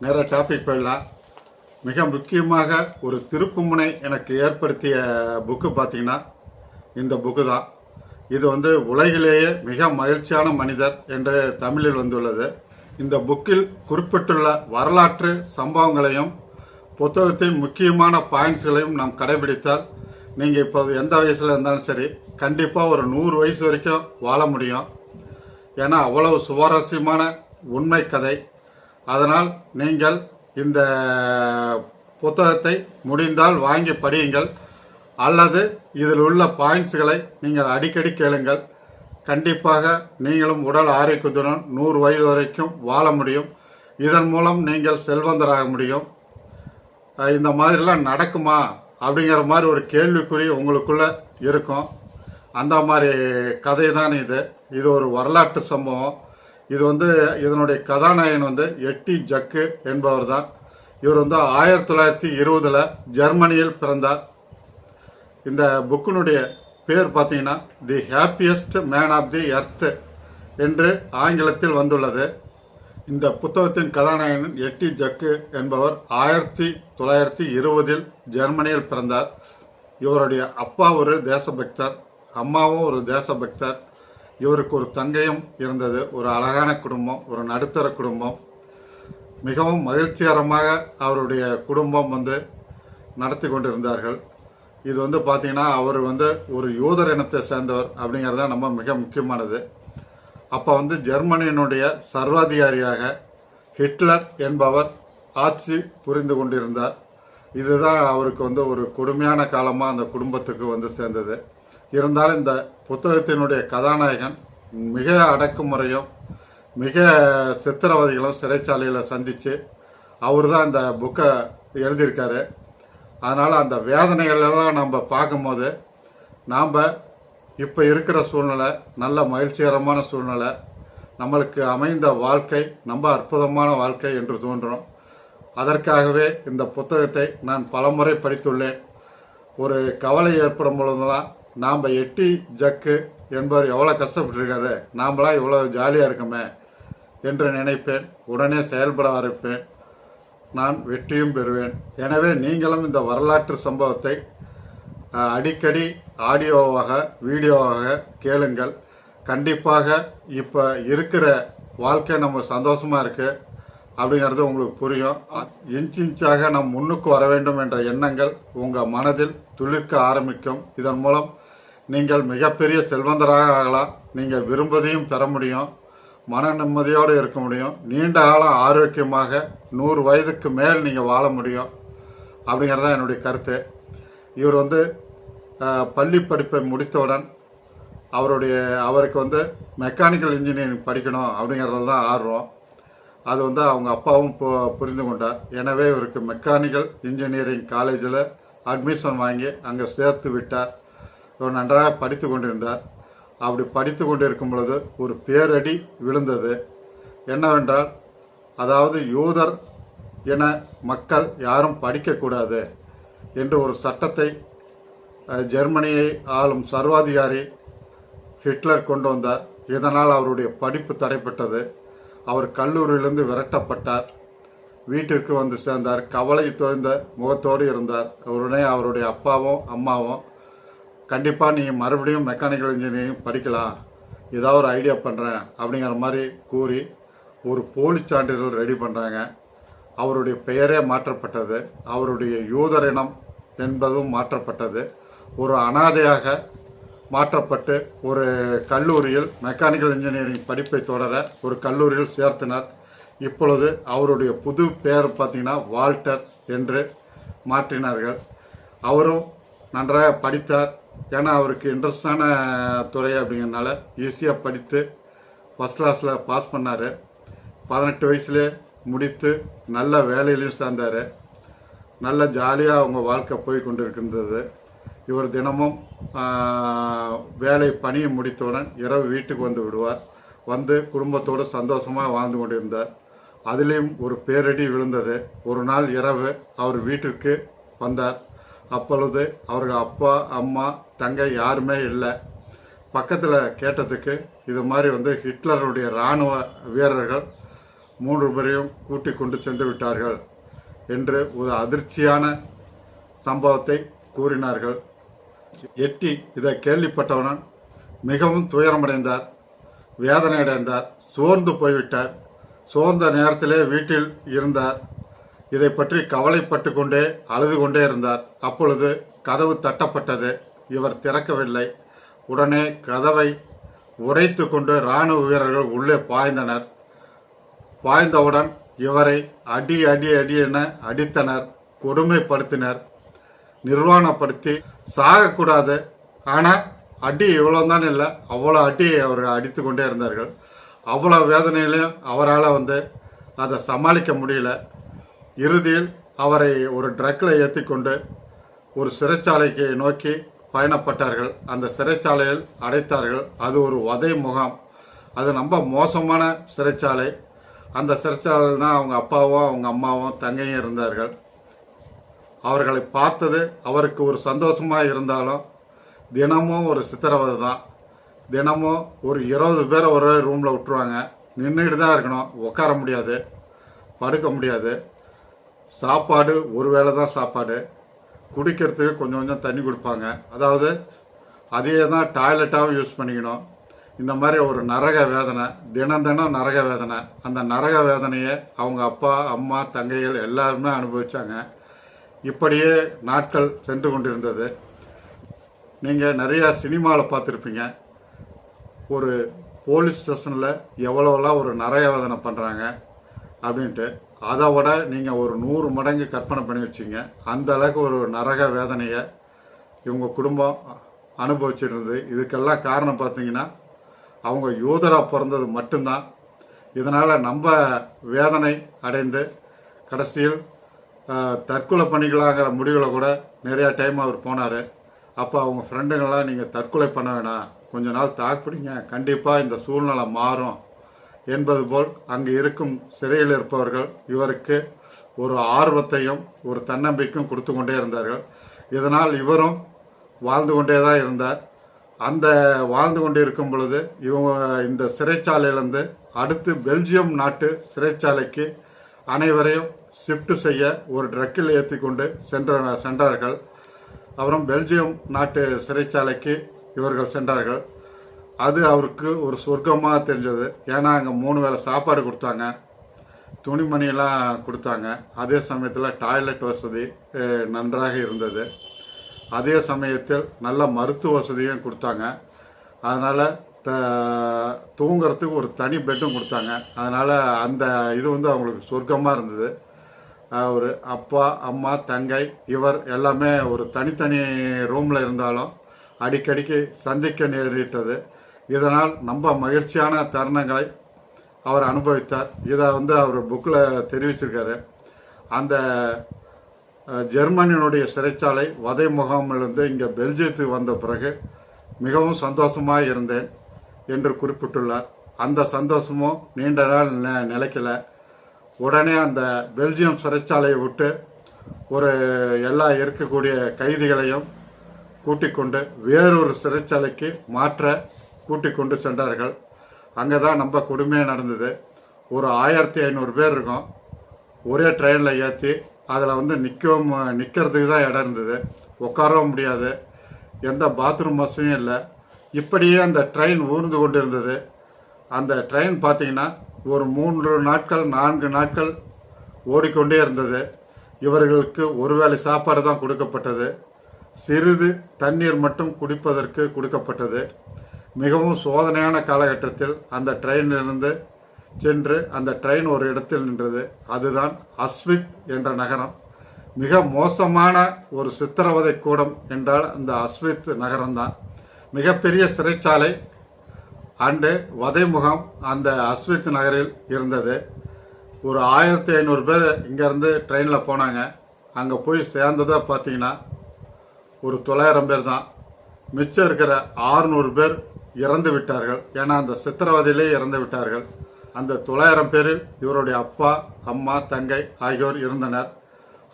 வணக்கம் நேர டாபிக் போயிடலாம். மிக முக்கியமாக ஒரு திருப்புமுனை எனக்கு ஏற்படுத்திய புக்கு பார்த்தீங்கன்னா இந்த புக்கு தான். இது வந்து உலகிலேயே மிக மகிழ்ச்சியான மனிதர் என்று தமிழில் வந்துள்ளது. இந்த புக்கில் குறிப்பிட்டுள்ள வரலாற்று சம்பவங்களையும் புத்தகத்தின் முக்கியமான பாயிண்ட்ஸ்களையும் நாம் கடைபிடித்தால் நீங்கள் இப்போ எந்த வயசில் இருந்தாலும் சரி கண்டிப்பாக ஒரு நூறு வயசு வரைக்கும் வாழ முடியும். ஏன்னா அவ்வளவு சுவாரஸ்யமான உண்மை கதை. அதனால் நீங்கள் இந்த புத்தகத்தை முடிந்தால் வாங்கி படியுங்கள். அல்லது இதில் உள்ள பாயிண்ட்ஸ்களை நீங்கள் அடிக்கடி கேளுங்கள். கண்டிப்பாக நீங்களும் உடல் ஆரோக்கியத்துடன் நூறு வயது வரைக்கும் வாழ முடியும். இதன் மூலம் நீங்கள் செல்வந்தராக முடியும். இந்த மாதிரிலாம் நடக்குமா? அப்படிங்கிற மாதிரி ஒரு கேள்விக்குறி உங்களுக்குள்ள இருக்கும். அந்த மாதிரி கதை தான் இது. இது ஒரு வரலாற்று சம்பவம். இது வந்து இதனுடைய கதாநாயகன் வந்து எட்டி ஜக்கு என்பவர் தான் இவர் வந்து ஆயிரத்தி தொள்ளாயிரத்தி இருபதில் ஜெர்மனியில் பிறந்தார். இந்த புக்கினுடைய பேர் பார்த்தீங்கன்னா the happiest man of the earth என்று ஆங்கிலத்தில் வந்துள்ளது. இந்த புத்தகத்தின் கதாநாயகன் எட்டி ஜக்கு என்பவர் ஆயிரத்தி தொள்ளாயிரத்தி இருபதில் ஜெர்மனியில் பிறந்தார். இவருடைய அப்பா ஒரு தேசபக்தர் அம்மாவும் ஒரு தேசபக்தர். இவருக்கு ஒரு தங்கையும் இருந்தது ஒரு அழகான குடும்பம் ஒரு நடுத்தர குடும்பம். மிகவும் மகிழ்ச்சிகரமாக அவருடைய குடும்பம் வந்து நடத்தி கொண்டிருந்தார்கள். இது வந்து பார்த்திங்கன்னா அவர் வந்து ஒரு யூதர் இனத்தை சேர்ந்தவர் அப்படிங்கிறது தான் நம்ம மிக முக்கியமானது. அப்போ வந்து ஜெர்மனியினுடைய சர்வாதிகாரியாக ஹிட்லர் என்பவர் ஆட்சி புரிந்து கொண்டிருந்தார். இதுதான் அவருக்கு வந்து ஒரு கொடுமையான காலமாக அந்த குடும்பத்துக்கு வந்து சேர்ந்தது. இருந்தாலும் இந்த புத்தகத்தினுடைய கதாநாயகன் மிக அடக்குமுறையும் மிக சித்திரவதைகளும் சிறைச்சாலையில் சந்தித்து அவர் தான் இந்த புக்கை எழுதியிருக்காரு. அதனால் அந்த வேதனைகளெல்லாம் நம்ம பார்க்கும்போது நாம் இப்போ இருக்கிற சூழ்நிலை நல்ல மகிழ்ச்சிகரமான சூழ்நிலை நம்மளுக்கு அமைந்த வாழ்க்கை ரொம்ப அற்புதமான வாழ்க்கை என்று தோன்றும். அதற்காகவே இந்த புத்தகத்தை நான் பலமுறை படித்துள்ளேன். ஒரு கவலை ஏற்படும் பொழுதெல்லாம் நாம் எட்டி ஜக்கு என்பவர் எவ்வளோ கஷ்டப்பட்டிருக்காரு? நாம்லாம் இவ்வளோ ஜாலியாக இருக்கோமே என்று நினைப்பேன். உடனே செயல்பட ஆரம்பிப்பேன் நான் வெற்றியும் பெறுவேன். எனவே நீங்களும் இந்த வரலாற்று சம்பவத்தை அடிக்கடி ஆடியோவாக வீடியோவாக கேளுங்கள். கண்டிப்பாக இப்போ இருக்கிற வாழ்க்கை நம்ம சந்தோஷமாக இருக்குது அப்படிங்கிறது உங்களுக்கு புரியும். இன்ச் இன்ச்சாக நம் முன்னுக்கு வர வேண்டும் என்ற எண்ணங்கள் உங்கள் மனதில் துளிர்க்க ஆரம்பிக்கும். இதன் மூலம் நீங்கள் மிகப்பெரிய செல்வந்தராக ஆகலாம் நீங்கள் விரும்பதையும் பெற முடியும். மன நிம்மதியோடு இருக்க முடியும். நீண்ட காலம் ஆரோக்கியமாக நூறு வயதுக்கு மேல் நீங்கள் வாழ முடியும். அப்படிங்கிறது தான் என்னுடைய கருத்து. இவர் வந்து பள்ளி படிப்பை முடித்தவுடன் அவருடைய அவருக்கு வந்து மெக்கானிக்கல் இன்ஜினியரிங் படிக்கணும் அப்படிங்கிறது தான் ஆர்வம். அது வந்து அவங்க அப்பாவும் பு- புரிந்து கொண்டார். எனவே இவருக்கு மெக்கானிக்கல் இன்ஜினியரிங் காலேஜில் அட்மிஷன் வாங்கி அங்கே சேர்த்து விட்டார். இவர் நன்றாக படித்து கொண்டிருந்தார். அப்படி படித்து கொண்டிருக்கும் பொழுது ஒரு பேரடி விழுந்தது. என்னவென்றால் அதாவது யூதர் என மக்கள் யாரும் படிக்கக்கூடாது என்று ஒரு சட்டத்தை ஜெர்மனியை ஆளும் சர்வாதிகாரி ஹிட்லர் கொண்டு வந்தார். இதனால் அவருடைய படிப்பு தடைப்பட்டது. அவர் கல்லூரியிலிருந்து விரட்டப்பட்டார். வீட்டிற்கு வந்து சேர்ந்தார். கவலை தோய்ந்த முகத்தோடு இருந்தார். உடனே அவருடைய அப்பாவும் அம்மாவும் கண்டிப்பாக நீ மறுபடியும் மெக்கானிக்கல் இன்ஜினியரிங் படிக்கலாம். ஏதாவது ஒரு ஐடியா பண்ணுறேன் அப்படிங்கிற மாதிரி கூறி ஒரு போலி சான்றிதழ் ரெடி பண்ணுறாங்க அவருடைய பெயரே மாற்றப்பட்டது. அவருடைய யூதர் இனம் என்பதும் மாற்றப்பட்டது. ஒரு அனாதையாக மாற்றப்பட்டு ஒரு கல்லூரியில் மெக்கானிக்கல் இன்ஜினியரிங் படிப்பை தொடர ஒரு கல்லூரியில் சேர்த்தினர். இப்பொழுது அவருடைய புது பெயர் பார்த்திங்கன்னா வால்டர் என்று மாற்றினார்கள். அவரும் நன்றாக படித்தார். ஏன்னா அவருக்கு இன்ட்ரெஸ்டான துறை அப்படிங்கிறனால ஈஸியாக படித்து ஃபஸ்ட் கிளாஸில் பாஸ் பண்ணார். பதினெட்டு வயசுலே முடித்து நல்ல வேலையிலையும் சேர்ந்தார். நல்ல ஜாலியாக அவங்க வாழ்க்கை போய் கொண்டிருக்கின்றது. இவர் தினமும் வேலை பணியை முடித்தவுடன் இரவு வீட்டுக்கு வந்து விடுவார். வந்து குடும்பத்தோடு சந்தோஷமாக வாழ்ந்து கொண்டிருந்தார். அதிலையும் ஒரு பேரடி விழுந்தது. ஒரு நாள் இரவு அவர் வீட்டுக்கு வந்தார். அப்பொழுது அவர்கள் அப்பா அம்மா தங்கை யாருமே இல்லை. பக்கத்தில் கேட்டதுக்கு இது மாதிரி வந்து ஹிட்லருடைய இராணுவ வீரர்கள் மூன்று பேரையும் கூட்டி கொண்டு சென்று விட்டார்கள் என்று ஒரு அதிர்ச்சியான சம்பவத்தை கூறினார்கள். எட்டி இதை கேள்விப்பட்டவனன் மிகவும் துயரமடைந்தார் வேதனை அடைந்தார் சோர்ந்து போய்விட்டார். சோர்ந்த நேரத்திலே வீட்டில் இருந்தார். இதை பற்றி கவலைப்பட்டு கொண்டே அழுது கொண்டே இருந்தார். அப்பொழுது கதவு தட்டப்பட்டது. இவர் திறக்கவில்லை. உடனே கதவை உரைத்து கொண்டு இராணுவ வீரர்கள் உள்ளே பாய்ந்தனர். பாய்ந்தவுடன் இவரை அடி அடி அடி என அடித்தனர். கொடுமைப்படுத்தினர். நிர்வாணப்படுத்தி சாகக்கூடாது. ஆனால் அடி இவ்வளோதான் இல்லை. அவ்வளோ அடி அவர் அடித்து கொண்டே இருந்தார்கள். அவ்வளோ வேதனையிலையும் அவரால் வந்து அதை சமாளிக்க முடியல. இறுதியில் அவரை ஒரு ட்ரக்கில் ஏற்றி கொண்டு ஒரு சிறைச்சாலைக்கு நோக்கி பயணப்பட்டார்கள். அந்த சிறைச்சாலையில் அடைத்தார்கள். அது ஒரு வதை முகாம். அது ரொம்ப மோசமான சிறைச்சாலை. அந்த சிறைச்சாலையில் தான் அவங்க அப்பாவும் அவங்க அம்மாவும் தங்கையும் இருந்தார்கள். அவர்களை பார்த்தது அவருக்கு ஒரு சந்தோஷமாக இருந்தாலும் தினமும் ஒரு சித்திரவதை தான். தினமும் ஒரு இருபது பேர் ஒரே ரூமில் விட்டுருவாங்க. நின்றுட்டு தான் இருக்கணும். உட்கார முடியாது. படுக்க முடியாது. சாப்பாடு ஒரு வேளை தான் சாப்பாடு. குடிக்கிறதுக்கு கொஞ்சம் கொஞ்சம் தண்ணி கொடுப்பாங்க. அதாவது அதே தான் டாய்லெட்டாகவும் யூஸ் பண்ணிக்கணும். இந்த மாதிரி ஒரு நரக வேதனை தினம் தினம் நரக வேதனை. அந்த நரக வேதனையை அவங்க அப்பா அம்மா தங்கைகள் எல்லாருமே அனுபவித்தாங்க இப்படியே நாட்கள் சென்று கொண்டிருந்தது. நீங்கள் நிறையா சினிமாவில் பார்த்துருப்பீங்க. ஒரு போலீஸ் ஸ்டேஷனில் எவ்வளோலாம் ஒரு நரக வேதனை பண்ணுறாங்க அப்படின்ட்டு. அதை விட நீங்கள் ஒரு நூறு மடங்கு கற்பனை பண்ணி வச்சிங்க. அந்த அளவுக்கு ஒரு நரக வேதனையை இவங்க குடும்பம் அனுபவிச்சிருந்தது. இதுக்கெல்லாம் காரணம் பார்த்தீங்கன்னா அவங்க யூதராக பிறந்தது மட்டும்தான். இதனால் நம்ம வேதனை அடைந்து கடைசியில் தற்கொலை பண்ணிக்கலாங்கிற முடிவில் கூட நிறையா டைம் அவர் போனார். அப்போ அவங்க ஃப்ரெண்டுங்களாம் நீங்கள் தற்கொலை பண்ண வேணாம். கொஞ்ச நாள் தாக்குப்பிடிங்க கண்டிப்பாக இந்த சூழ்நிலை மாறும். என்பது போல் அங்கு இருக்கும் சிறையில் இருப்பவர்கள் இவருக்கு ஒரு ஆர்வத்தையும் ஒரு தன்னம்பிக்கையும் கொடுத்து கொண்டே இருந்தார்கள். இதனால் இவரும் வாழ்ந்து கொண்டே தான் இருந்தார். அந்த வாழ்ந்து கொண்டு இருக்கும் பொழுது இவங்க இந்த சிறைச்சாலையிலேருந்து அடுத்து பெல்ஜியம் நாட்டு சிறைச்சாலைக்கு அனைவரையும் ஷிஃப்ட் செய்ய ஒரு ட்ரக்கில் ஏற்றி கொண்டு சென்ற சென்றார்கள். அப்புறம் பெல்ஜியம் நாட்டு சிறைச்சாலைக்கு இவர்கள் சென்றார்கள். அது அவருக்கு ஒரு சொர்க்கமாக தெரிஞ்சது. ஏன்னா அங்கே மூணு வேளை சாப்பாடு கொடுத்தாங்க. துணிமணியெல்லாம் கொடுத்தாங்க. அதே சமயத்தில் டாய்லெட் வசதி நன்றாக இருந்தது. அதே சமயத்தில் நல்ல மருத்துவ வசதியும் கொடுத்தாங்க. அதனால் த தூங்குறதுக்கு ஒரு தனி பெட்டும் கொடுத்தாங்க. அதனால் அந்த இது வந்து அவங்களுக்கு சொர்க்கமாக இருந்தது. ஒரு அப்பா அம்மா தங்கை இவர் எல்லாமே ஒரு தனித்தனி ரூமில் இருந்தாலும் அடிக்கடிக்கு சந்திக்க நேரிட்டது. இதனால் ரொம்ப மகிழ்ச்சியான தருணங்களை அவர் அனுபவித்தார். இதை வந்து அவர் புக்கில் தெரிவிச்சிருக்காரு. அந்த ஜெர்மனியினுடைய சிறைச்சாலை வதை முகாமிலிருந்து இங்கே பெல்ஜியத்துக்கு வந்த பிறகு மிகவும் சந்தோஷமாக இருந்தேன் என்று குறிப்பிட்டுள்ளார். அந்த சந்தோஷமும் நீண்ட நாள் நி- நிலைக்கல. உடனே அந்த பெல்ஜியம் சிறைச்சாலையை விட்டு ஒரு எல்லா இருக்கக்கூடிய கைதிகளையும் கூட்டிக் கொண்டு வேறொரு சிறைச்சாலைக்கு மாற்ற கூட்டி கொண்டு சென்றார்கள். அங்கே தான் நம்ம கொடுமையாக நடந்தது. ஒரு ஆயிரத்தி ஐநூறு பேர் இருக்கும். ஒரே ட்ரெயினில் ஏற்றி அதில் வந்து நிற்கவும் நிற்கிறதுக்கு தான் இடம் இருந்தது. உட்காரவும் முடியாது. எந்த பாத்ரூம் வசதியும் இல்லை. இப்படியே அந்த ட்ரெயின் ஊர்ந்து கொண்டு இருந்தது அந்த ட்ரெயின் பார்த்திங்கன்னா ஒரு மூன்று நாட்கள் நான்கு நாட்கள் ஓடிக்கொண்டே இருந்தது. இவர்களுக்கு ஒருவேளை சாப்பாடு தான் கொடுக்கப்பட்டது. சிறிது தண்ணீர் மட்டும் குடிப்பதற்கு கொடுக்கப்பட்டது. மிகவும் சோதனையான காலகட்டத்தில் அந்த ட்ரெயினிலிருந்து சென்று அந்த ட்ரெயின் ஒரு இடத்தில் நின்றது. அதுதான் அஸ்வித் என்ற நகரம். மிக மோசமான ஒரு சித்திரவதை கூடம் என்றால் அந்த அஸ்வித் நகரம்தான். மிகப்பெரிய சிறைச்சாலை. அண்டு வதைமுகாம் அந்த அஸ்வித் நகரில் இருந்தது. ஒரு ஆயிரத்தி ஐநூறு பேர் இங்கேருந்து ட்ரெயினில் போனாங்க. அங்கே போய் சேர்ந்ததாக பார்த்தீங்கன்னா ஒரு தொள்ளாயிரம் பேர் தான். மிச்சம் இருக்கிற ஆறுநூறு பேர் இறந்து விட்டார்கள். ஏன்னா அந்த சித்திரவதையிலே இறந்து விட்டார்கள். அந்த தொள்ளாயிரம் பேரில் இவருடைய அப்பா அம்மா தங்கை ஆகியோர் இருந்தனர்.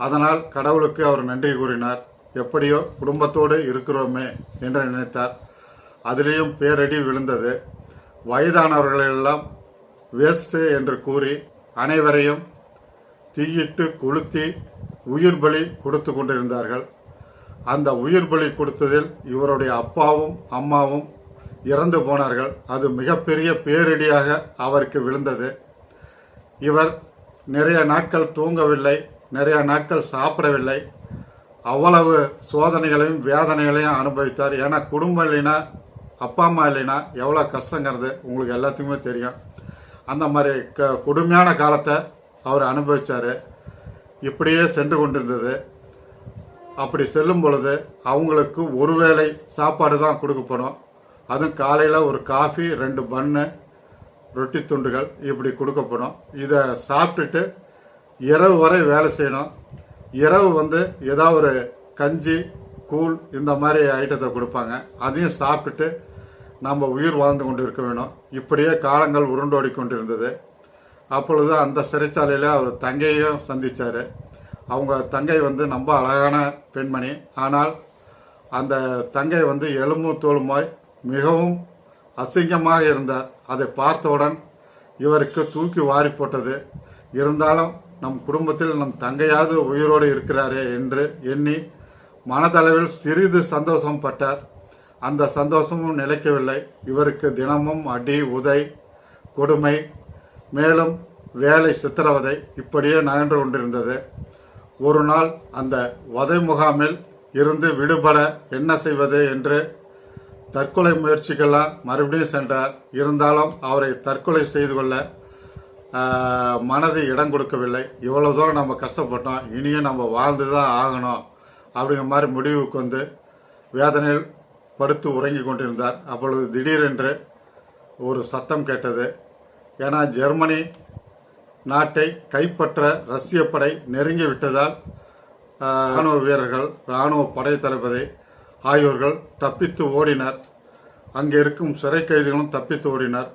அதனால் கடவுளுக்கு அவர் நன்றி கூறினார். எப்படியோ குடும்பத்தோடு இருக்கிறோமே என்று நினைத்தார். அதிலேயும் பேரடி விழுந்தது. வயதானவர்களெல்லாம் வேஸ்ட்டு என்று கூறி அனைவரையும் தீயிட்டு கொளுத்தி உயிர் பலி கொடுத்து கொண்டிருந்தார்கள். அந்த உயிர் பலி கொடுத்ததில் இவருடைய அப்பாவும் அம்மாவும் இறந்து போனார்கள். அது மிகப்பெரிய பேரிடியாக அவருக்கு விழுந்தது. இவர் நிறைய நாட்கள் தூங்கவில்லை நிறைய நாட்கள் சாப்பிடவில்லை. அவ்வளவு சோதனைகளையும் வேதனைகளையும் அனுபவித்தார். ஏன்னா குடும்பம் இல்லைன்னா அப்பா அம்மா இல்லைன்னா எவ்வளோ கஷ்டங்கிறது உங்களுக்கு எல்லாத்துக்குமே தெரியும். அந்த மாதிரி க கொடுமையான காலத்தை அவர் அனுபவித்தார் இப்படியே சென்று கொண்டிருந்தது. அப்படி செல்லும் பொழுது அவங்களுக்கு ஒருவேளை சாப்பாடு தான் கொடுக்கப்படும். அதுவும் காலையில் ஒரு காஃபி ரெண்டு பன்னு ரொட்டி துண்டுகள் இப்படி கொடுக்கப்படும். இதை சாப்பிட்டுட்டு இரவு வரை வேலை செய்யணும். இரவு வந்து ஏதாவது ஒரு கஞ்சி கூழ் இந்த மாதிரி ஐட்டத்தை கொடுப்பாங்க. அதையும் சாப்பிட்டுட்டு நம்ம உயிர் வாழ்ந்து கொண்டு இருக்க வேணும். இப்படியே காலங்கள் உருண்டோடி கொண்டிருந்தது. அப்பொழுது அந்த சிறைச்சாலையில் அவர் தங்கையும் சந்தித்தார் அவங்க தங்கை வந்து ரொம்ப அழகான பெண்மணி. ஆனால் அந்த தங்கை வந்து எலும்பும் தோலுமாய் மிகவும் அசிங்கமாக இருந்தார். அதை பார்த்தவுடன் இவருக்கு தூக்கி வாரி போட்டது இருந்தாலும் நம் குடும்பத்தில் நம் தங்கையாவது உயிரோடு இருக்கிறாரே என்று எண்ணி மனதளவில் சிறிது சந்தோஷம் பட்டார். அந்த சந்தோஷமும் நிலைக்கவில்லை. இவருக்கு தினமும் அடி உதை கொடுமை மேலும் வேலை சித்திரவதை இப்படியே நகன்று கொண்டிருந்தது. ஒரு நாள் அந்த வதை முகாமில் இருந்து விடுபட என்ன செய்வது என்று தற்கொலை முயற்சிகள்லாம் மறுபடியும் சென்றார். இருந்தாலும் அவரை தற்கொலை செய்து கொள்ள மனது இடம் கொடுக்கவில்லை. இவ்வளோ தூரம் நம்ம கஷ்டப்பட்டோம். இனியும் நம்ம வாழ்ந்து தான் ஆகணும் அப்படிங்கிற மாதிரி முடிவுக்கு வந்து வேதனையில் படுத்து உறங்கி கொண்டிருந்தார். அப்பொழுது திடீரென்று ஒரு சத்தம் கேட்டது. ஏன்னா ஜெர்மனி நாட்டை கைப்பற்ற ரஷ்ய படை நெருங்கி விட்டதால் இராணுவ ராணுவ வீரர்கள் ராணுவ படை தளபதி ஆகியோர்கள் தப்பித்து ஓடினர். அங்கே இருக்கும் சிறை கைதிகளும் தப்பித்து ஓடினர்.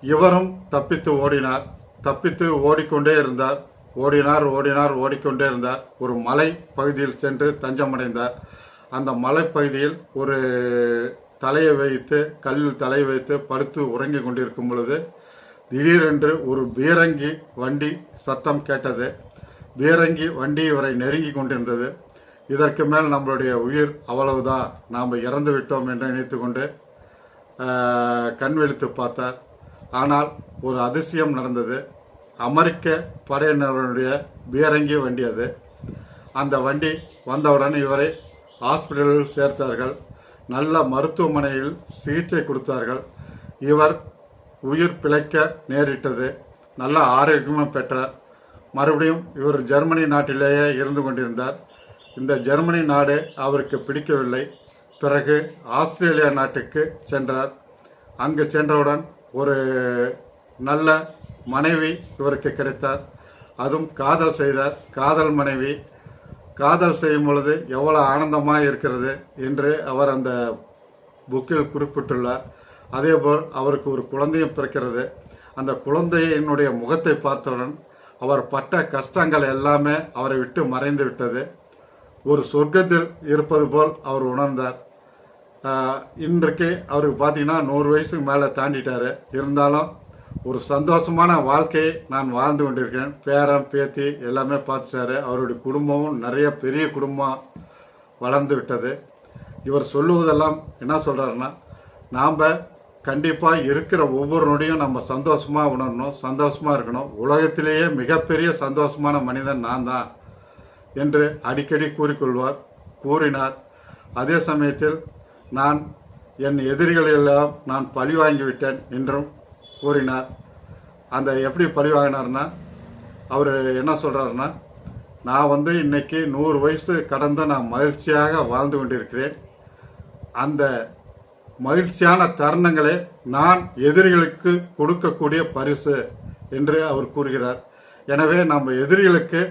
இவரும் தப்பித்து ஓடினார். தப்பித்து ஓடிக்கொண்டே இருந்தார். ஓடினார் ஓடினார் ஓடிக்கொண்டே இருந்தார். ஒரு மலை பகுதியில் சென்று தஞ்சமடைந்தார். அந்த மலைப்பகுதியில் ஒரு தலையை வைத்து கல்லில் தலையை வைத்து படுத்து உறங்கிக் கொண்டிருக்கும் பொழுது திடீரென்று ஒரு பீரங்கி வண்டி சத்தம் கேட்டது. பீரங்கி வண்டி இவரை நெருங்கி கொண்டிருந்தது. இதற்கு மேல் நம்மளுடைய உயிர் அவ்வளவுதான். நாம் இறந்து விட்டோம் என்று நினைத்து கொண்டு கண் விழித்து பார்த்தார். ஆனால் ஒரு அதிசயம் நடந்தது. அமெரிக்க படையினருடைய பீரங்கி வண்டி அது. அந்த வண்டி வந்தவுடன் இவரை ஹாஸ்பிட்டலில் சேர்த்தார்கள். நல்ல மருத்துவமனையில் சிகிச்சை கொடுத்தார்கள். இவர் உயிர் பிழைக்க நேரிட்டது. நல்ல ஆரோக்கியமும் பெற்றார். மறுபடியும் இவர் ஜெர்மனி நாட்டிலேயே இருந்து கொண்டிருந்தார். இந்த ஜெர்மனி நாடு அவருக்கு பிடிக்கவில்லை. பிறகு ஆஸ்திரேலியா நாட்டுக்கு சென்றார். அங்கு சென்றவுடன் ஒரு நல்ல மனைவி இவருக்கு கிடைத்தார். அதுவும் காதல் செய்தார். காதல் மனைவி காதல் செய்யும் பொழுது எவ்வளோ ஆனந்தமாக இருக்கிறது என்று அவர் அந்த புக்கில் குறிப்பிட்டுள்ளார். அதேபோல் அவருக்கு ஒரு குழந்தையும் பிறக்கிறது. அந்த குழந்தையினுடைய முகத்தை பார்த்தவுடன் அவர் பட்ட கஷ்டங்கள் எல்லாமே அவரை விட்டு மறைந்து விட்டது. ஒரு சொர்க்கத்தில் இருப்பது போல் அவர் உணர்ந்தார். இன்றைக்கு அவருக்கு பார்த்தீங்கன்னா நூறு வயசுக்கு மேலே தாண்டிட்டாரு. இருந்தாலும் ஒரு சந்தோஷமான வாழ்க்கையை நான் வாழ்ந்து கொண்டிருக்கேன். பேரன் பேத்தி எல்லாமே பார்த்துட்டாரு. அவருடைய குடும்பமும் நிறைய பெரிய குடும்பம் வளர்ந்து விட்டது. இவர் சொல்லுவதெல்லாம் என்ன சொல்கிறாருன்னா நாம் கண்டிப்பாக இருக்கிற ஒவ்வொரு நொடியும் நம்ம சந்தோஷமாக உணரணும் சந்தோஷமாக இருக்கணும். உலகத்திலேயே மிகப்பெரிய சந்தோஷமான மனிதன் நான் தான். என்று அடிக்கடி கூறிக்கொள்வார் கூறினார். அதே சமயத்தில் நான் என் எதிரிகளெல்லாம் நான் பழி வாங்கிவிட்டேன் என்றும் கூறினார். அந்த எப்படி பழி வாங்கினார்னா அவர் என்ன சொல்கிறாருன்னா நான் வந்து இன்னைக்கு நூறு வயசு கடந்த நான் மகிழ்ச்சியாக வாழ்ந்து கொண்டிருக்கிறேன். அந்த மகிழ்ச்சியான தருணங்களே நான் எதிரிகளுக்கு கொடுக்கக்கூடிய பரிசு என்று அவர் கூறுகிறார். எனவே நம்ம எதிரிகளுக்கு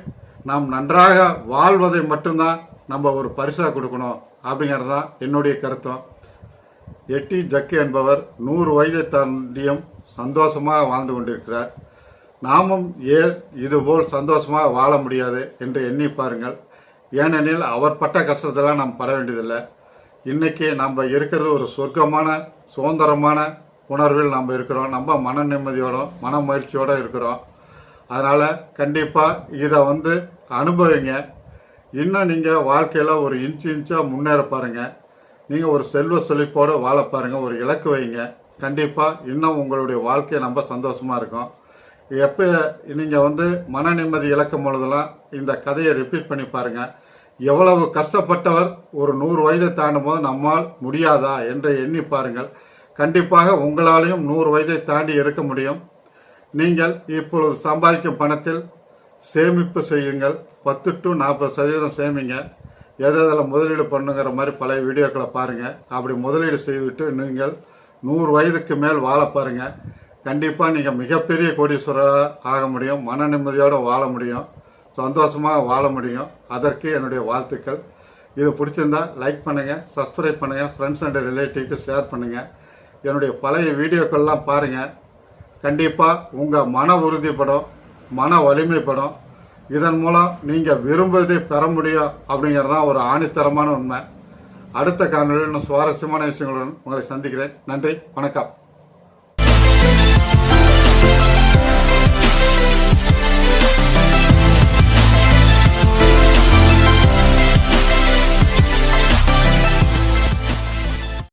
நாம் நன்றாக வாழ்வதை மட்டும்தான் நம்ம ஒரு பரிசாக கொடுக்கணும் அப்படிங்கிறது தான் என்னுடைய கருத்தம். எட்டி ஜக்கு என்பவர் நூறு வயதை தாண்டியும் சந்தோஷமாக வாழ்ந்து கொண்டிருக்கிறார். நாமும் ஏன் இதுபோல் சந்தோஷமாக வாழ முடியாது என்று எண்ணி பாருங்கள். ஏனெனில் அவர் பட்ட கஷ்டத்தெல்லாம் நாம் பட வேண்டியதில்லை. இன்னைக்கு நம்ம இருக்கிறது ஒரு சொர்க்கமான சுதந்திரமான உணர்வில் நம்ம இருக்கிறோம். நம்ம மன நிம்மதியோட மன மகிழ்ச்சியோடு இருக்கிறோம். அதனால் கண்டிப்பாக இதை வந்து அனுபவிங்க. இன்னும் நீங்கள் வாழ்க்கையில் ஒரு இன்ச்சு இன்ச்சாக முன்னேற பாருங்கள் நீங்கள் ஒரு செல்வ செழிப்போடு வாழ பாருங்கள் ஒரு இலக்கு வைங்க. கண்டிப்பாக இன்னும் உங்களுடைய வாழ்க்கை ரொம்ப சந்தோஷமாக இருக்கும். எப்போ நீங்கள் வந்து மன நிம்மதி இழக்கும் பொழுதெல்லாம் இந்த கதையை ரிப்பீட் பண்ணி பாருங்கள் எவ்வளவு கஷ்டப்பட்டவர் ஒரு நூறு வயதை தாண்டும் போது நம்மால் முடியாதா என்று எண்ணி பாருங்கள். கண்டிப்பாக உங்களாலையும் நூறு வயதை தாண்டி இருக்க முடியும். நீங்கள் இப்பொழுது சம்பாதிக்கும் பணத்தில் சேமிப்பு செய்யுங்கள். பத்து டு நாற்பது சதவீதம் சேமிங்க. எது எதில் முதலீடு பண்ணுங்கிற மாதிரி பழைய வீடியோக்களை பாருங்கள் அப்படி முதலீடு செய்துவிட்டு நீங்கள் நூறு வயதுக்கு மேல் வாழ பாருங்கள் கண்டிப்பாக நீங்கள் மிகப்பெரிய கோடீஸ்வரராக ஆக முடியும். மன நிம்மதியோடு வாழ முடியும். சந்தோஷமாக வாழ முடியும். அதற்கு என்னுடைய வாழ்த்துக்கள். இது பிடிச்சிருந்தா லைக் பண்ணுங்கள் சப்ஸ்கிரைப் பண்ணுங்கள் ஃப்ரெண்ட்ஸ் அண்ட் ரிலேட்டிவ்க்கு ஷேர் பண்ணுங்கள் என்னுடைய பழைய வீடியோக்கள்லாம் பாருங்கள் கண்டிப்பாக உங்கள் மன உறுதிப்படும் மன வலிமைப்படும் இதன் மூலம் நீங்கள் விரும்புவதை பெற முடியும் அப்படிங்கிறது தான் ஒரு ஆணித்தரமான உண்மை. அடுத்த காணொலியில் இன்னும் சுவாரஸ்யமான விஷயங்களுடன் உங்களை சந்திக்கிறேன். நன்றி வணக்கம்.